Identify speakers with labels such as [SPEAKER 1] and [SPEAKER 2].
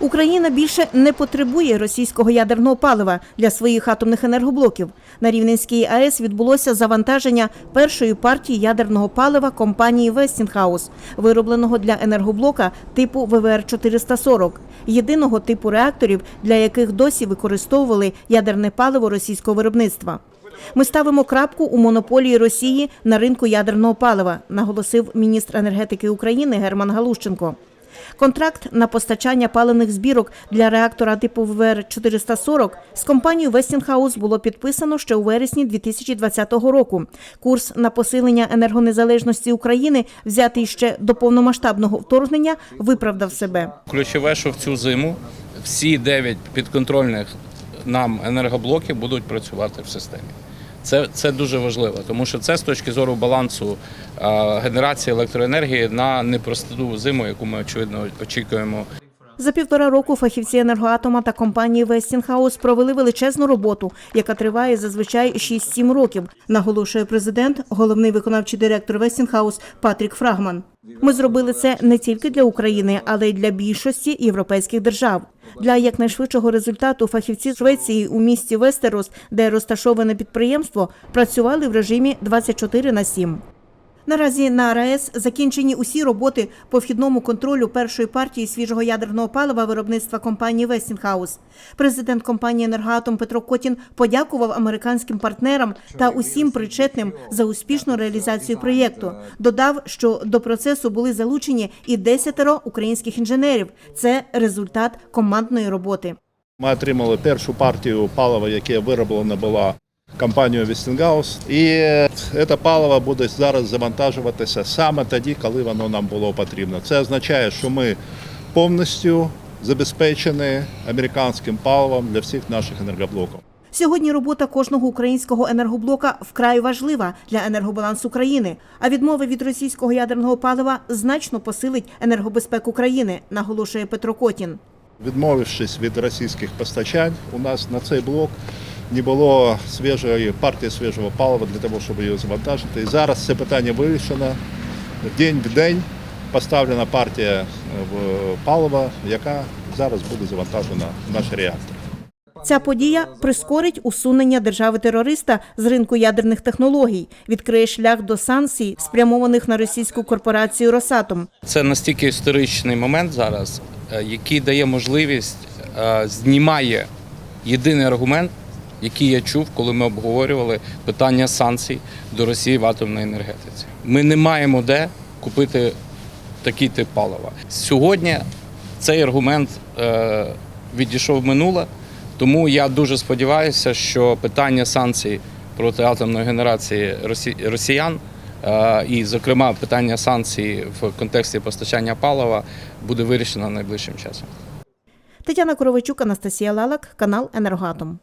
[SPEAKER 1] Україна більше не потребує російського ядерного палива для своїх атомних енергоблоків. На Рівненській АЕС відбулося завантаження першої партії ядерного палива компанії Westinghouse, виробленого для енергоблока типу ВВР-440, єдиного типу реакторів, для яких досі використовували ядерне паливо російського виробництва. Ми ставимо крапку у монополії Росії на ринку ядерного палива, наголосив міністр енергетики України Герман Галущенко. Контракт на постачання паливних збірок для реактора типу ВВР-440 з компанією Westinghouse було підписано ще у вересні 2020 року. Курс на посилення енергонезалежності України, взятий ще до повномасштабного вторгнення, виправдав себе.
[SPEAKER 2] Ключове, що в цю зиму всі дев'ять підконтрольних нам енергоблоків будуть працювати в системі. Це, це дуже важливо, тому що це з точки зору балансу е, генерації електроенергії на непросту зиму, яку ми очевидно очікуємо
[SPEAKER 1] За півтора року фахівці енергоатома та компанії Westinghouse провели величезну роботу, яка триває зазвичай 6-7 років, наголошує президент, головний виконавчий директор Westinghouse Патрік Фрагман. Ми зробили це не тільки для України, але й для більшості європейських держав. Для якнайшвидшого результату фахівці Швеції у місті Вестерос, де розташоване підприємство, працювали в режимі 24 на 7. Наразі на РАЕС закінчені усі роботи по вхідному контролю першої партії свіжого ядерного палива виробництва компанії Westinghouse. Президент компанії «Енергоатом» Петро Котін подякував американським партнерам та усім причетним за успішну реалізацію проєкту. Додав, що до процесу були залучені і десятеро українських інженерів. Це результат командної роботи.
[SPEAKER 3] Ми отримали першу партію палива, яке вироблено було компанією Westinghouse. І це паливо буде зараз завантажуватися саме тоді, коли воно нам було потрібно. Це означає, що ми повністю забезпечені американським паливом для всіх наших енергоблоків.
[SPEAKER 1] Сьогодні робота кожного українського енергоблока вкрай важлива для енергобалансу країни. А відмова від російського ядерного палива значно посилить енергобезпеку країни, наголошує Петро Котін.
[SPEAKER 3] Відмовившись від російських постачань, у нас на цей блок не було свіжої партії свіжого палива для того, щоб його завантажити. І зараз це питання вирішено. День в день поставлена партія е, палива, яка зараз буде завантажена в наш реактор.
[SPEAKER 1] Ця подія прискорить усунення держави-терориста з ринку ядерних технологій, відкриє шлях до санкцій, спрямованих на російську корпорацію Росатом.
[SPEAKER 2] Це настільки історичний момент зараз, е, який дає можливість, е, знімає єдиний аргумент, який я чув, коли ми обговорювали питання санкцій до Росії в атомній енергетиці. Ми не маємо де купити такий тип палива. Сьогодні цей аргумент е, відійшов минуле, тому я дуже сподіваюся, що питання санкцій проти атомної генерації росіян Е, І, зокрема, питання санкцій в контексті постачання палива буде вирішено найближчим часом.
[SPEAKER 1] Тетяна Коровичук, Анастасія Лалак, канал Енергоатом.